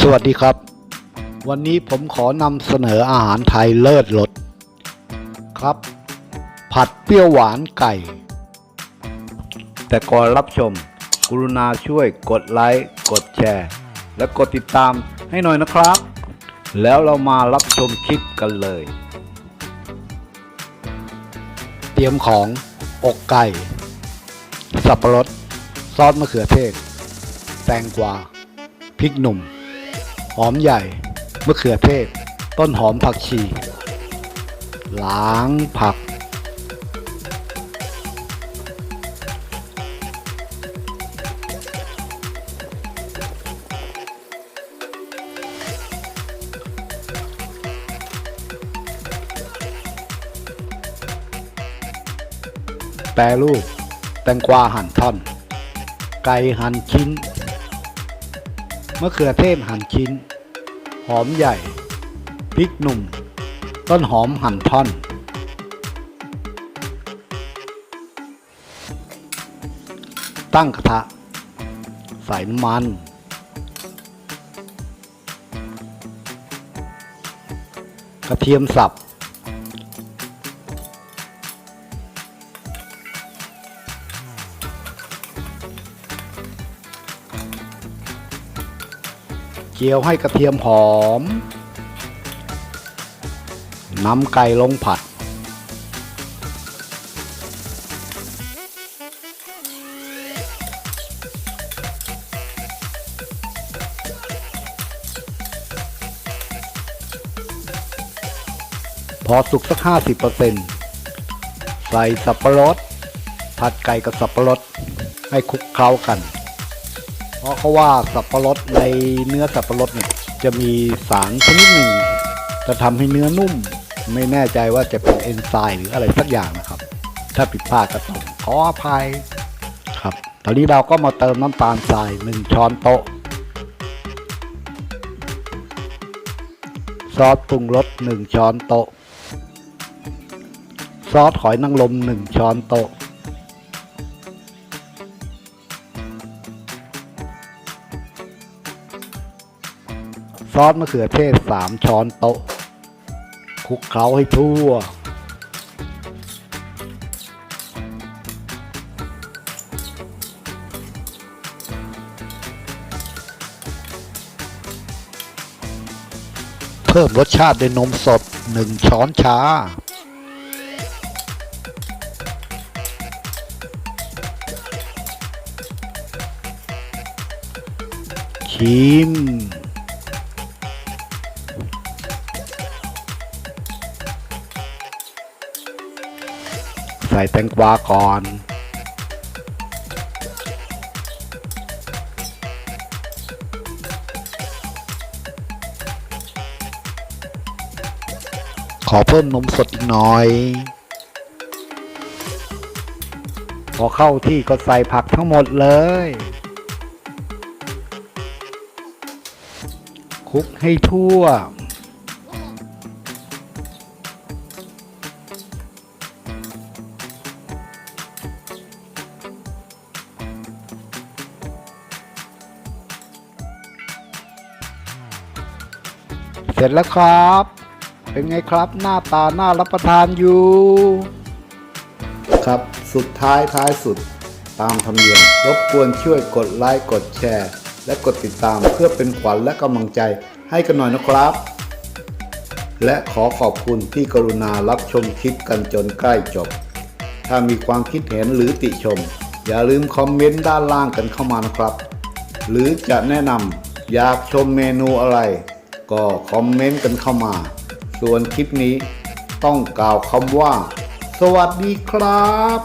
สวัสดีครับ วันนี้ผมขอนำเสนออาหารไทยเลิศรสครับ ผัดเปรี้ยวหวานไก่ แต่ก่อนรับชม กรุณาช่วยกดไลค์กดแชร์ และกดติดตามให้หน่อยนะครับ แล้วเรามารับชมคลิปกันเลย เตรียมของอกไก่ สับปะรด ซอสมะเขือเทศ แตงกวา พริกหนุ่ม หอมใหญ่ มะเขือเทศ ต้นหอมผักชี ล้างผัก แปรรูป แตงกวาหั่นท่อน ไก่หั่นชิ้น มะเขือเทศหั่นชิ้น หอมใหญ่ พริกหนุ่ม ต้นหอมหั่นท่อน ตั้งกระทะ ใส่น้ำมัน กระเทียมสับ เจียวให้กระเทียมหอมนำไก่ลงผัด พอสุกสักห้าสิบเปอร์เซ็นใส่สับปะรด ผัดไก่กับสับปะรดให้คลุกเคล้ากัน เพราะเขาว่าสับปะรดในเนื้อสับปะรดเนี่ยจะมีสารชนิดหนึ่งจะทำให้เนื้อนุ่ม ไม่แน่ใจว่าจะเป็นเอนไซม์หรืออะไรสักอย่างนะครับ ถ้าผิดพลาดก็ต้องขออภัยครับ ตอนนี้เราก็มาเติมน้ำตาลทรายหนึ่งช้อนโต๊ะ ซอสปรุงรสหนึ่งช้อนโต๊ะ ซอสหอยนางรมหนึ่งช้อนโต๊ะ ซอสมะเขือเทศสามช้อนโต๊ะคลุกเคล้าให้ทั่ว เพิ่มรสชาติด้วยนมสดหนึ่งช้อนชาชิม ส่แตงกวาก่อน ขอเพิ่มนมสดอีกหน่อย พอเข้าที่ก็ใส่ผักทั้งหมดเลยคลุกให้ทั่ว เสร็จแล้วครับ เป็นไงครับหน้าตาน่ารับประทานอยู่ ครับสุดท้ายท้ายสุดตามธรรมเนียมรบกวนช่วยกดไลค์กดแชร์ และกดติดตามเพื่อเป็นขวัญและกำลังใจให้กันหน่อยนะครับ และขอขอบคุณที่กรุณารับชมคลิปกันจนใกล้จบ ถ้ามีความคิดเห็นหรือติชม อย่าลืมคอมเมนต์ด้านล่างกันเข้ามานะครับ หรือจะแนะนำอยากชมเมนูอะไร ก็คอมเมนต์กันเข้ามา ส่วนคลิปนี้ต้องกล่าวคำว่า สวัสดีครับ